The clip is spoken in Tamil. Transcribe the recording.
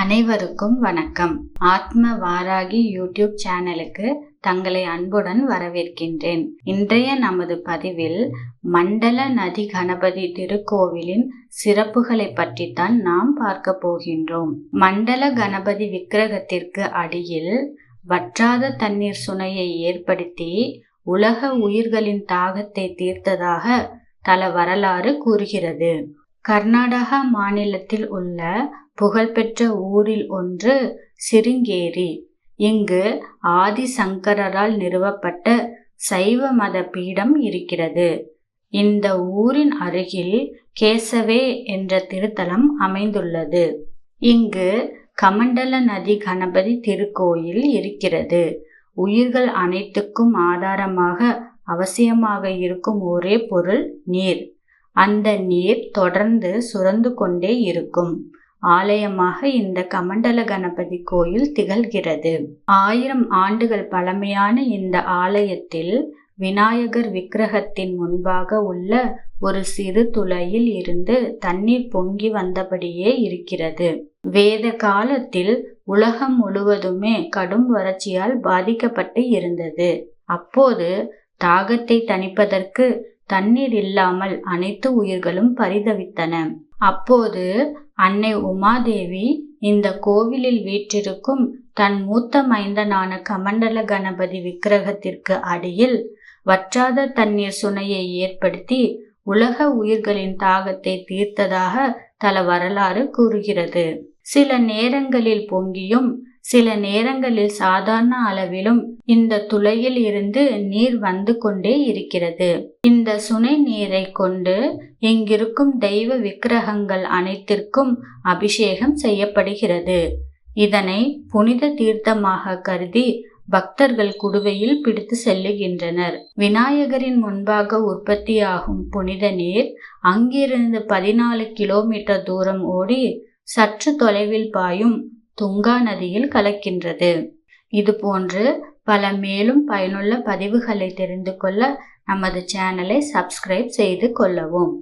அனைவருக்கும் வணக்கம். ஆத்ம வாராகி யூடியூப் சேனலுக்கு தங்களை அன்புடன் வரவேற்கின்றேன். இன்றைய நமது பதிவில் மண்டல நதி கணபதி திருக்கோவிலின் சிறப்புகளை பற்றித்தான் நாம் பார்க்க போகின்றோம். மண்டல கணபதி விக்கிரகத்திற்கு அடியில் வற்றாத தண்ணீர் சுனையை ஏற்படுத்தி உலக உயிர்களின் தாகத்தை தீர்த்ததாக தல வரலாறு கூறுகிறது. கர்நாடகா மாநிலத்தில் உள்ள புகழ்பெற்ற ஊரில் ஒன்று சிருங்கேரி. இங்கு ஆதிசங்கரால் நிறுவப்பட்ட சைவ மத பீடம் இருக்கிறது. இந்த ஊரின் அருகில் கேசவே என்ற திருத்தலம் அமைந்துள்ளது. இங்கு கமண்டல நதி கணபதி திருக்கோயில் இருக்கிறது. உயிர்கள் அனைத்துக்கும் ஆதாரமாக அவசியமாக இருக்கும் ஒரே பொருள் நீர். அந்த நீர் தொடர்ந்து சுரந்து கொண்டே இருக்கும். ஆலயமாக இந்த கமண்டல கணபதி கோயில் திகழ்கிறது. ஆயிரம் ஆண்டுகள் பழமையான இந்த ஆலயத்தில் விநாயகர் விக்கிரகத்தின் முன்பாக உள்ள ஒரு சிறு துளையில் இருந்து தண்ணீர் பொங்கி வந்தபடியே இருக்கிறது. வேத காலத்தில் உலகம் முழுவதுமே கடும் வறட்சியால் பாதிக்கப்பட்டு இருந்தது. அப்போது தாகத்தை தணிப்பதற்கு தண்ணீர் இல்லாமல் அனைத்து உயிர்களும் பரிதவித்தன. அப்போது அன்னை உமாதேவி இந்த கோவிலில் வீற்றிருக்கும் தன் மூத்த மைந்தனான கமண்டல கணபதி விக்கிரகத்திற்கு அடியில் வற்றாத தண்ணீர் சுனையை ஏற்படுத்தி உலக உயிர்களின் தாகத்தை தீர்த்ததாக தல வரலாறு கூறுகிறது. சில நேரங்களில் பொங்கியும் சில நேரங்களில் சாதாரண அளவிலும் இந்த துளையில் இருந்து நீர் வந்து கொண்டே இருக்கிறது. இந்த சுனை நீரை கொண்டு இங்கிருக்கும் தெய்வ விக்கிரகங்கள் அனைத்திற்கும் அபிஷேகம் செய்யப்படுகிறது. இதனை புனித தீர்த்தமாக கருதி பக்தர்கள் குடுவையில் பிடித்து செல்லுகின்றனர். விநாயகரின் முன்பாக உற்பத்தியாகும் புனித நீர் அங்கிருந்து பதினாலு கிலோமீட்டர் தூரம் ஓடி சற்று தொலைவில் பாயும் துங்கா நதியில் கலக்கின்றது. இது போன்று பல மேலும் பயனுள்ள பதிவுகளை தெரிந்து கொள்ள நமது சேனலை சப்ஸ்கிரைப் செய்து கொள்ளவும்.